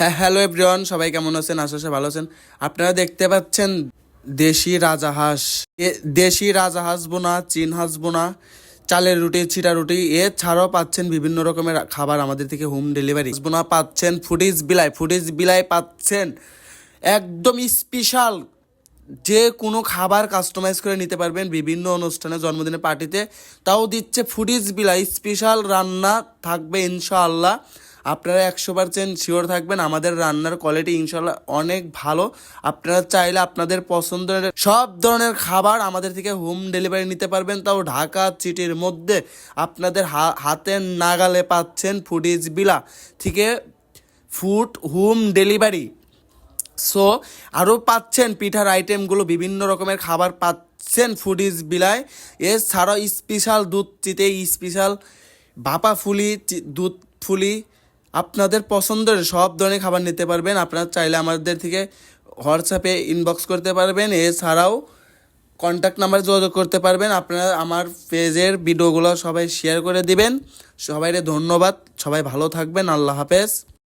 হ্যাঁ hello everyone সবাই কেমন আছেন? আশা ভালো আছেন। আপনারা দেখতে পাচ্ছেন দেশি রাজাহাঁস। দেশি রাজাহাঁস বোনা, চীন হাঁস বোনা, চালের রুটি, ছিটা রুটি, এছাড়াও পাচ্ছেন বিভিন্ন রকমের খাবার আমাদের থেকে হোম ডেলিভারি বোনা পাচ্ছেন ফুডিজ বিলাই ফুডিজ বিলাই পাচ্ছেন। একদম স্পেশাল যে কোনো খাবার কাস্টমাইজ করে নিতে পারবেন বিভিন্ন অনুষ্ঠানে জন্মদিনের পার্টিতে তাও দিচ্ছে ফুডিজ বিলাই স্পেশাল রান্না থাকবে ইনশাআল্লাহ। আপনারা একশো পার্সেন্ট শিওর থাকবেন, আমাদের রান্নার কোয়ালিটি ইনশাল্লাহ অনেক ভালো। আপনারা চাইলে আপনাদের পছন্দের সব ধরনের খাবার আমাদের থেকে হোম ডেলিভারি নিতে পারবেন। তাও ঢাকা সিটির মধ্যে আপনাদের হাতের নাগালে পাচ্ছেন ফুডিজ বিলা থেকে ফুড হোম ডেলিভারি সো আরও পাচ্ছেন পিঠার আইটেমগুলো বিভিন্ন রকমের খাবার পাচ্ছেন ফুডিজ বিলায় এছাড়াও স্পেশাল দুধ চিতে স্পেশাল ভাপা ফুলি দুধ ফুলি আপনাদের পছন্দের সব ধরনের খাবার নিতে পারবেন। আপনারা চাইলে আমাদের থেকে হোয়াটসঅ্যাপে ইনবক্স করতে পারবেন। এছাড়াও কন্ট্যাক্ট নাম্বার যোগাযোগ করতে পারবেন। আপনারা আমার পেজের ভিডিওগুলো সবাই শেয়ার করে দিবেন। সবাইকে ধন্যবাদ। সবাই ভালো থাকবেন। আল্লাহ হাফেজ।